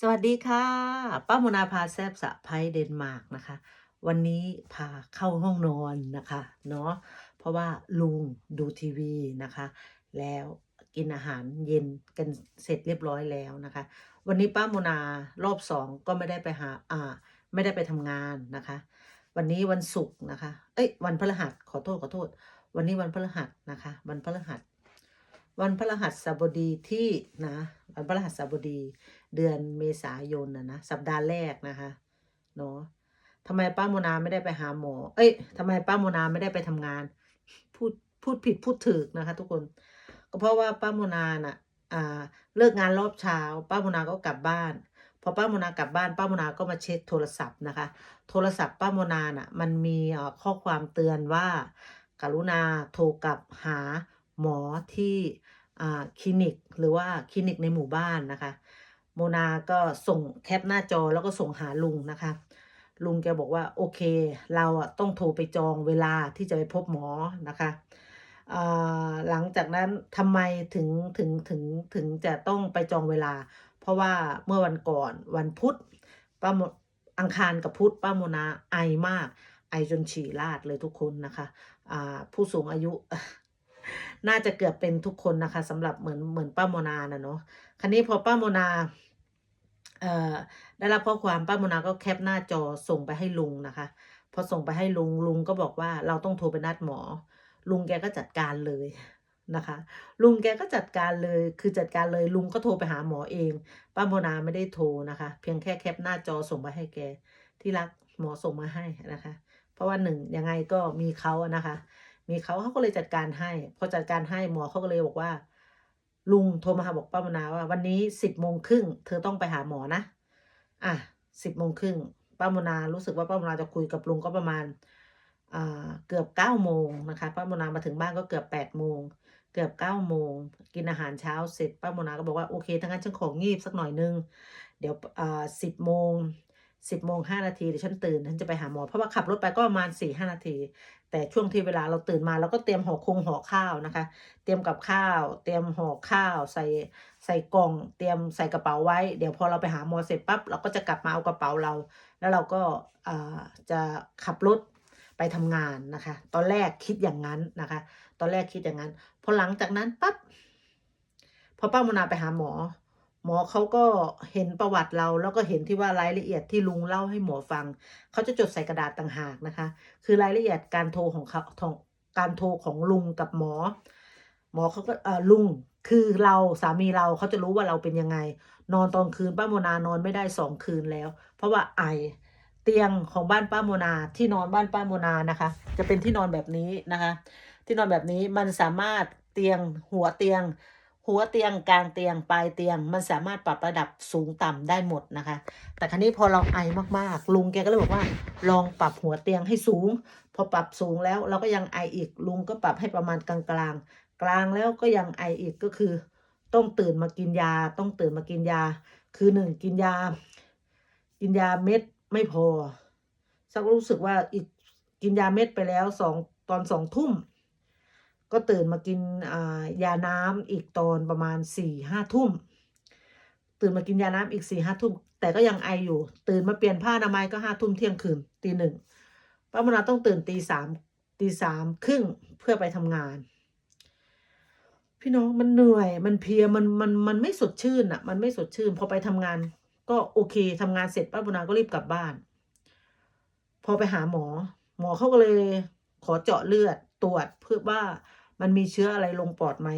สวัสดีค่ะ ป้าโมนาพาแซบสะไพเดนมาร์กนะคะ วันนี้พาเข้าห้องนอนนะคะเนาะเพราะว่าลุงดูทีวีนะคะ แล้วกินอาหารเย็นกันเสร็จเรียบร้อยแล้วนะคะ วันนี้ป้าโมนารอบสองก็ไม่ได้ไปหาอ่า ไม่ได้ไปทำงานนะคะ วันนี้วันศุกร์นะคะ เอ้ยวันพฤหัสขอโทษขอโทษ วันนี้วันพฤหัสนะคะ วันพฤหัส วันพฤหัสบดีที่นะวันพฤหัสบดี เดือนเมษายนนะนะสัปดาห์แรกนะคะเนาะทำไมป้าโมนาไม่ได้ไปหาหมอ เอ้ยทำไมป้าโมนาไม่ได้ไปทำงาน พูดพูดผิดพูดถูกนะคะ ทุกคน ก็เพราะว่าป้าโมนาน่ะอ่าเลิกงานรอบเช้า ป้าโมนาก็กลับบ้านพอป้าโมนากลับบ้านป้าโมนาก็มาเช็คโทรศัพท์นะคะ โทรศัพท์ป้าโมนาน่ะมันมีข้อความเตือนว่า กรุณาโทรกลับหาหมอที่คลินิกหรือว่าคลินิกในหมู่บ้านนะคะ โมนาก็ส่งแคปหน้าจอแล้วก็ส่งหาลุงนะคะ ลุงแกบอกว่าโอเค เราอะต้องโทรไปจองเวลาที่จะไปพบหมอนะคะอ่าหลังจากนั้นทำไมถึงถึงถึงถึงจะต้องไปจองเวลา เพราะว่าเมื่อวันก่อนวันพุธป้ามอังคารกับพุธป้าโมนาไอมาก ไอจนฉี่ราดเลยทุกคนนะคะอ่าผู้สูงอายุน่าจะเกือบเป็นทุกคนนะคะสำหรับเหมือนเหมือนป้าโมนานะเนาะคราวนี้พอป้าโมนา ได้รับข้อความป้าโมนาก็แคปหน้าจอส่งไปให้ลุงนะคะ พอส่งไปให้ลุงลุงก็บอกว่าเราต้องโทรไปนัดหมอ ลุงแกก็จัดการเลยนะคะ ลุงแกก็จัดการเลยคือจัดการเลยลุงก็โทรไปหาหมอเอง ป้าโมนาไม่ได้โทรนะคะ เพียงแค่แคปหน้าจอส่งไปให้แก ที่รักหมอส่งมาให้นะคะ เพราะว่าหนึ่งยังไงก็มีเขาอะนะคะ มีเขาเขาก็เลยจัดการให้ พอจัดการให้หมอเขาก็เลยบอกว่า ลุงโทรมาหาบอกป้าโมนาว่า วันนี้สิบโมงครึ่งเธอต้องไปหาหมอนะ อะสิบโมงครึ่งป้าโมนารู้สึกว่าป้าโมนาจะคุยกับลุงก็ประมาณอ่าเกือบเก้าโมงนะคะป้าโมนามาถึงบ้านก็เกือบแปดโมงเกือบเก้าโมงกินอาหารเช้าเสร็จป้าโมนาก็บอกว่าโอเคถ้างั้นฉันของงีบสักหน่อยนึง เดี๋ยวอ่าสิบโมง สิบโมงห้านาทีเดี๋ยวฉันตื่นฉันจะไปหาหมอ เพราะว่าขับรถไปก็ประมาณสี่ห้านาที แต่ช่วงที่เวลาเราตื่นมาเราก็เตรียมห่อคงห่อข้าวนะคะ เตรียมกับข้าว เตรียมห่อข้าว ใส่ใส่กล่อง เตรียมใส่กระเป๋าไว้ เดี๋ยวพอเราไปหาหมอเสร็จปั๊บเราก็จะกลับมาเอากระเป๋าเรา แล้วเราก็าจะขับรถไปทำงานนะคะ ตอนแรกคิดอย่างนั้นนะคะ ตอนแรกคิดอย่างนั้น พอหลังจากนั้นปั๊บพอป้าโมนาไปหาหมอ หมอเขาก็เห็นประวัติเราแล้วก็เห็นที่ว่ารายละเอียดที่ลุงเล่าให้หมอฟัง เขาจะจดใส่กระดาษต่างหากนะคะ คือรายละเอียดการโทรของเขาการโทรของลุงกับหมอ หมอเขาก็เออลุงคือเราสามีเราเขาจะรู้ว่าเราเป็นยังไง นอนตอนคืนป้าโมนานอนไม่ได้สองคืนแล้ว เพราะว่าไอเตียงของบ้านป้าโมนาที่นอนบ้านป้าโมนานะคะ จะเป็นที่นอนแบบนี้นะคะ ที่นอนแบบนี้มันสามารถเตียงหัวเตียง หัวเตียงกลางเตียงปลายเตียง มันสามารถปรับระดับสูงต่ำได้หมดนะคะ แต่ครั้นี้พอเราไอมากๆ ลุงแกก็เลยบอกว่า ลองปรับหัวเตียงให้สูง พอปรับสูงแล้วเราก็ยังไออีกลุงก็ปรับให้ประมาณกลางกลางๆกลางแล้วก็ยังไออีกก็คือ ต้องตื่นมากินยา ต้องตื่นมากินยา คือหนึ่งกินยา กินยาเม็ดไม่พอสักรู้สึกว่าอีกกินยาเม็ดไปแล้วสองตอนสองทุ่ม ก็ตื่นมากินยาน้ำอีกตอนประมาณสี่ห้าทุ่ม ตื่นมากินยาน้ำอีกสี่ห้าทุ่ม แต่ก็ยังไออยู่ ตื่นมาเปลี่ยนผ้าอนามัยก็ห้าทุ่มเที่ยงคืนตีหนึ่งป้ามนาต้องตื่นตีสามตีสามครึ่งเพื่อไปทำงาน พี่น้องมันเหนื่อยมันเพียมันมันมันไม่สดชื่นอะ มันไม่สดชื่น พอไปทำงาน ก็โอเคทำงานเสร็จป้าโมนาก็รีบกลับบ้าน พอไปหาหมอ หมอเขาก็เลยขอเจาะเลือดตรวจเพื่อว่า มันมีเชื้ออะไรลงปอดไหม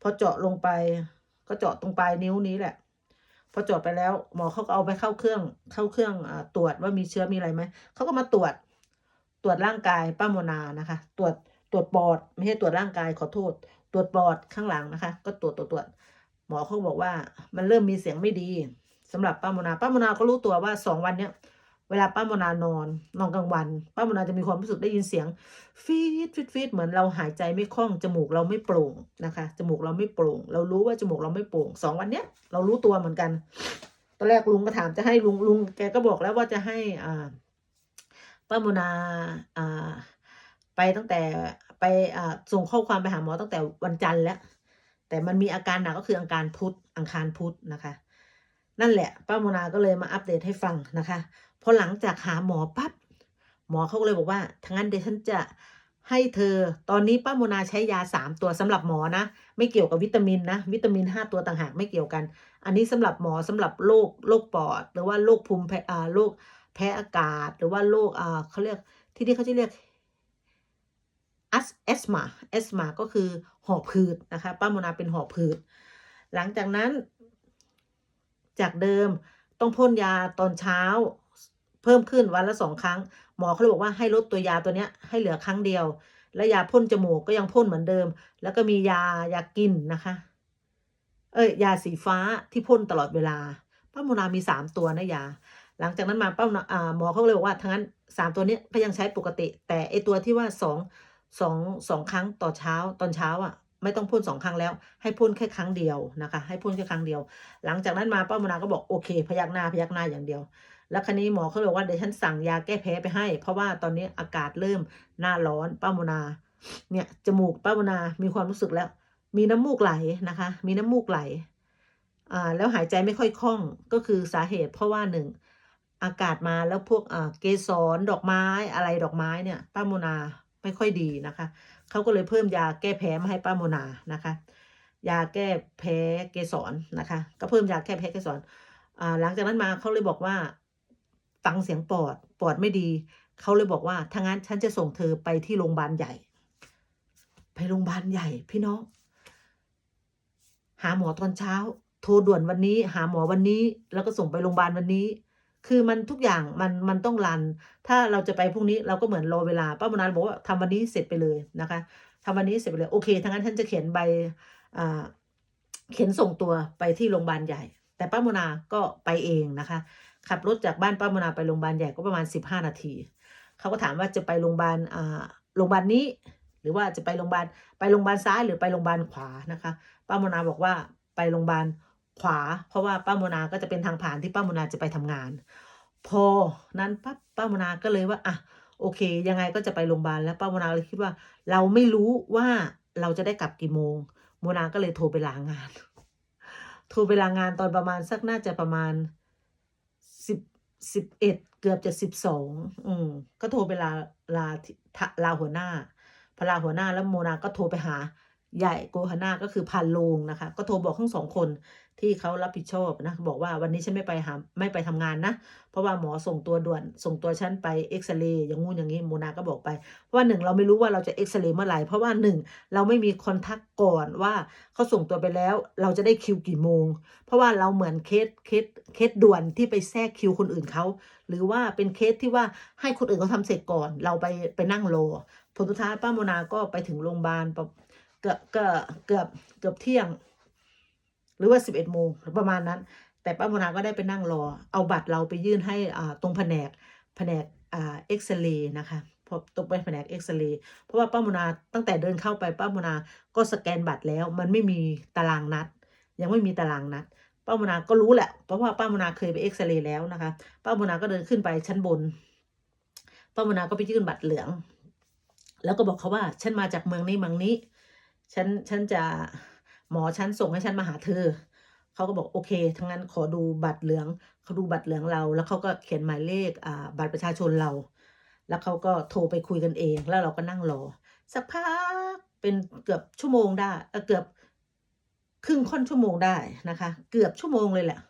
พอเจาะลงไป ก็เจาะตรงปลายนิ้วนี้แหละ พอเจาะไปแล้ว หมอเขาก็เอาไปเข้าเครื่อง เข้าเครื่องอตรวจว่ามีเชื้อมีอะไรไหมเขาก็มาตรวจ ตรวจร่างกายป้าโมนานะคะ ตรวจตรวจปอด ไม่ใช่ตรวจร่างกายขอโทษ ตรวจปอดข้างหลังนะคะ ก็ตรวจตรวจตรวจหมอเขาบอกว่ามันเริ่มมีเสียงไม่ดีสำหรับป้าโมนาป้าโมนาก็รู้ตัวว่าสองวันเนี้ย เวลาป้ามนานอนนอนกลางวัน ป้ามนาจะมีความรู้สึกได้ยินเสียง ฟีดฟีดฟีดเหมือนเราหายใจไม่คล่องจมูกเราไม่โปร่งนะคะจมูกเราไม่โปร่ง เรารู้ว่าจมูกเราไม่โปร่งสองวันเนี้ยเรารู้ตัวเหมือนกันตอนแรกลุงก็ถามจะให้ลุงลุงแกก็บอกแล้วว่าจะให้อ่าป้ามนาอ่าไปตั้งแต่ไปอ่าส่งข้อความไปหาหมอตั้งแต่วันจันทร์แล้ว แต่มันมีอาการหนักก็คืออาการพุธอังคารพุธนะคะ นั่นแหละป้าโมนาก็เลยมาอัปเดตให้ฟังนะคะพอหลังจากหาหมอปั๊บหมอเขาก็เลยบอกว่าทั้างนั้นเดี๋ยวฉันจะให้เธอ ตอนนี้ป้าโมนาใช้ยาสามตัวสำหรับหมอนะ ไม่เกี่ยวกับวิตามินนะ วิตามินห้าตัวต่างหากไม่เกี่ยวกัน อันนี้สำหรับหมอสำหรับโรคโรคปอด หรือว่าโรคภูมิแพ้อาโรคแพ้อากาศ หรือว่าโรคอ่าเขาเรียกที่นี่เขาจะเรียกอัสเอสมาเอสมาก็คือหอบผืดนะคะ ป้าโมนาเป็นหอบผืด หลังจากนั้น จากเดิมต้องพ่นยาตอนเช้า เพิ่มขึ้นวันละสองครั้ง หมอเขาเลยบอกว่าให้ลดตัวยาตัวเนี้ยให้เหลือครั้งเดียว และยาพ่นจมูกก็ยังพ่นเหมือนเดิม แล้วก็มียายากินนะคะ เอ้ยยาสีฟ้าที่พ่นตลอดเวลาป้าโมนามีสามตัวนะยา หลังจากนั้นมาป้าหมอเขาเลยบอกว่าทั้งนั้นสามตัวนี้ก็ยังใช้ปกติ แต่ไอตัวที่ว่าสองสองสองครั้งต่อเช้าตอนเช้าอะ ไม่ต้องพ่นสองครั้งแล้ว ให้พ่นแค่ครั้งเดียวนะคะ ให้พ่นแค่ครั้งเดียว หลังจากนั้นมาป้าโมนาก็บอกโอเค พยักหน้าพยักหน้าอย่างเดียว แล้วคันนี้หมอเขาบอกว่าเดี๋ยวฉันสั่งยาแก้แพ้ไปให้ เพราะว่าตอนนี้อากาศเริ่มหน้าร้อนป้าโมนา เนี่ยจมูกป้าโมนามีความรู้สึกแล้ว มีน้ำมูกไหลนะคะ มีน้ำมูกไหลอ่าแล้วหายใจไม่ค่อยคล่องก็คือสาเหตุเพราะว่าหนึ่งอากาศมาแล้วพวกอ่าเกสรดอกไม้อะไรดอกไม้เนี่ยป้าโมนา ไม่ค่อยดีนะคะ เขาก็เลยเพิ่มยาแก้แพ้มาให้ป้าโมนานะคะ ยาแก้แพ้เกสรนะคะ ก็เพิ่มยาแก้แพ้เกสรหลังจากนั้นมาเขาเลยบอกว่าฟังเสียงปอดปอดไม่ดี เขาเลยบอกว่าถ้างั้นฉันจะส่งเธอไปที่โรงพยาบาลใหญ่ ไปโรงพยาบาลใหญ่ พี่น้อง หาหมอตอนเช้า โทรด่วนวันนี้ หาหมอวันนี้ แล้วก็ส่งไปโรงพยาบาลวันนี้ คือมันทุกอย่างมันมันต้องรัน ถ้าเราจะไปพรุ่งนี้เราก็เหมือนรอเวลาป้ามนาบอกว่าทำวันนี้เสร็จไปเลยนะคะทำวันนี้เสร็จไปเลยโอเคทั้งนั้นฉันจะเขียนใบเขียนส่งตัวไปที่โรงพยาบาลใหญ่ แต่ป้ามนาก็ไปเองนะคะ ขับรถจากบ้านป้ามนาไปโรงพยาบาลใหญ่ก็ประมาณสิบห้านาทีเขาก็ถามว่าจะไปโรงพยาบาลอ่าโรงพยาบาลนี้ หรือว่าจะไปโรงพยาบาลไปโรงพยาบาลซ้ายหรือไปโรงพยาบาลขวานะคะ ป้ามนาบอกว่าไปโรงพยาบาล ขวา เพราะว่าป้าโมนาก็จะเป็นทางผ่านที่ป้าโมนาจะไปทำงาน พอนั้นปั๊บป้าโมนาก็เลยว่าอะโอเค ยังไงก็จะไปโรงพยาบาลแล้วป้าโมนาเลยคิดว่า เราไม่รู้ว่าเราจะได้กลับกี่โมงโมนาก็เลยโทรไปลางาน โทรไปลางานตอนประมาณสักน่าจะประมาณสิบสิบเอ็ดเกือบจะสิบสองอืมก็โทรไปลาลาลาหัวหน้าพลาหัวหน้าแล้วโมนาก็โทรไปหา ใหญ่โกฮาน่าก็คือพันโลงนะคะ ก็โทรบอกทั้งสองคนที่เขารับผิดชอบนะ บอกว่าวันนี้ฉันไม่ไปหาไม่ไปทำงานนะ เพราะว่าหมอส่งตัวด่วนส่งตัวฉันไปเอ็กซเรย์อย่างงู้นอย่างนี้โมนาก็บอกไปเพราะว่าหนึ่งเราไม่รู้ว่าเราจะเอ็กซเรย์เมื่อไหร่เพราะว่าหนึ่งเราไม่มีคอนทักก่อนว่าเขาส่งตัวไปแล้ว เราจะได้คิวกี่โมง เพราะว่าเราเหมือนเคสเคสเคสด่วนที่ไปแทรกคิวคนอื่นเขาหรือว่าเป็นเคสที่ว่าให้คนอื่นเขาทำเสร็จก่อน เราไปไปนั่งรอผลสุดท้ายป้าโมนาก็ไปถึงโรงพยาบาลปะ เกือบเกือบเกือบเกือบเที่ยง หรือว่าสิบเอ็ดโมงประมาณนั้น แต่ป้ามนาก็ได้ไปนั่งรอ เอาบัตรเราไปยื่นให้ตรงแผนกแผนกเอ็กซเรย์นะคะพอตรงไปแผนกเอ็กซเรย์เพราะว่าป้ามนาตั้งแต่เดินเข้าไปป้ามนาก็สแกนบัตรแล้ว มันไม่มีตารางนัด ยังไม่มีตารางนัดป้ามนาก็รู้แหละ เพราะว่าป้ามนาเคยไปเอ็กซเรย์แล้วนะคะ ป้ามนาก็เดินขึ้นไปชั้นบน ป้ามนาก็ไปยื่นบัตรเหลือง แล้วก็บอกเขาว่า ฉันมาจากเมืองนี้เมืองนี้ ฉันฉันจะหมอฉันส่งให้ฉันมาหาเธอเขาก็บอกโอเคทั้งนั้นขอดูบัตรเหลืองเขาดูบัตรเหลืองเรา แล้วเขาก็เขียนหมายเลขอ่าบัตรประชาชนเรา แล้วเขาก็โทรไปคุยกันเอง แล้วเราก็นั่งรอสักพักเป็นเกือบชั่วโมงได้เกือบครึ่งค่อนชั่วโมงได้นะคะ เกือบชั่วโมงเลยแหละ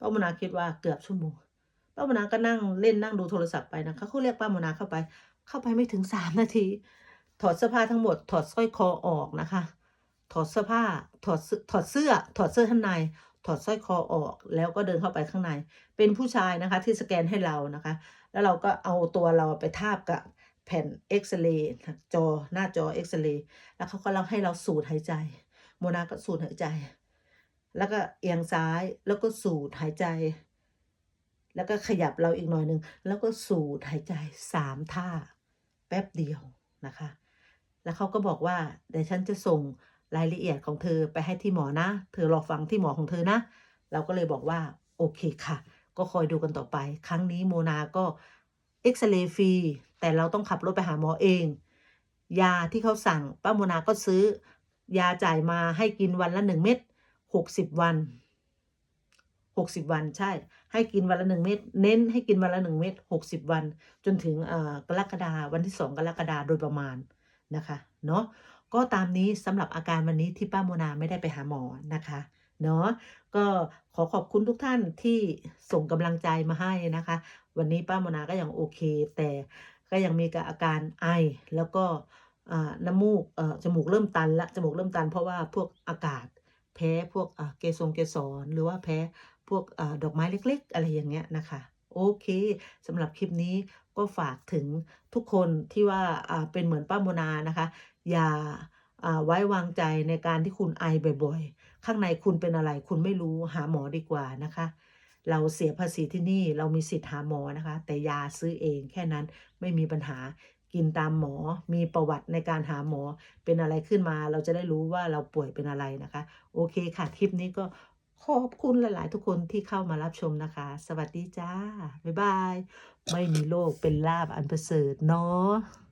ป้าโมนาคิดว่าเกือบชั่วโมงป้าโมนาก็นั่งเล่นนั่งดูโทรศัพท์ไปนะคะเขาเรียกป้าโมนาเข้าไป เข้าไปไม่ถึงสามนาที ถอดเสื้อผ้าทั้งหมด ถอดสร้อยคอออกนะคะ ถอดเสื้อผ้า ถอดถอดเสื้อ ถอดเสื้อข้างใน ถอดสร้อยคอออก แล้วก็เดินเข้าไปข้างใน เป็นผู้ชายนะคะที่สแกนให้เรานะคะ แล้วเราก็เอาตัวเราไปทาบกับแผ่นเอ็กซเรย์จอหน้าจอเอ็กซเรย์แล้วเขาก็เล่าให้เราสูดหายใจ โมนาก็สูดหายใจ แล้วก็เอียงซ้ายแล้วก็สูดหายใจ แล้วก็ขยับเราอีกหน่อยหนึ่งแล้วก็สูดหายใจสามท่า แป๊บเดียวนะคะ แล้วเขาก็บอกว่าเดี๋ยวฉันจะส่งรายละเอียดของเธอไปให้ที่หมอนะ เธอรอฟังที่หมอของเธอนะ เราก็เลยบอกว่าโอเคค่ะ ก็คอยดูกันต่อไป ครั้งนี้โมนาก็เอ็กซเรย์ฟรีแต่เราต้องขับรถไปหาหมอเอง ยาที่เขาสั่งป้าโมนาก็ซื้อ ยาจ่ายมาให้กินวันละหนึ่งเม็ดหกสิบวัน60วันใช่ ให้กินวันละหนึ่งเม็ดเน้นให้กินวันละหนึ่งเม็ด60วัน จนถึงกรกฎาวันที่2กรกฎาโดยประมาณ นะคะเนาะก็ตามนี้สำหรับอาการวันนี้ที่ป้าโมนาไม่ได้ไปหาหมอนะคะเนาะก็ขอขอบคุณทุกท่านที่ส่งกำลังใจมาให้นะคะ วันนี้ป้าโมนาก็ยังโอเค แต่ก็ยังมีกับอาการไอแล้วก็น้ำมูกจมูกเริ่มตันละจมูกเริ่มตัน เพราะว่าพวกอากาศแพ้พวกเกสรเกสรหรือว่าแพ้พวกอดอกไม้เล็ก ๆ อะไรอย่างเงี้ยนะคะ โอเคสำหรับคลิปนี้ก็ฝากถึงทุกคนที่ว่าเป็นเหมือนป้าโมนานะคะ อย่าไว้วางใจในการที่คุณไอบ่อยๆ ข้างในคุณเป็นอะไรคุณไม่รู้หาหมอดีกว่านะคะ เราเสียภาษีที่นี่เรามีสิทธิ์หาหมอนะคะ แต่ยาซื้อเองแค่นั้นไม่มีปัญหากินตามหมอมีประวัติในการหาหมอเป็นอะไรขึ้นมา เราจะได้รู้ว่าเราป่วยเป็นอะไรนะคะ โอเคค่ะ คลิปนี้ก็ ขอบคุณหลาย ๆ ทุกคนที่เข้ามารับชมนะคะ สวัสดีจ้า บ๊ายบาย ไม่มีโรคเป็นลาบอันประเสริฐเนาะ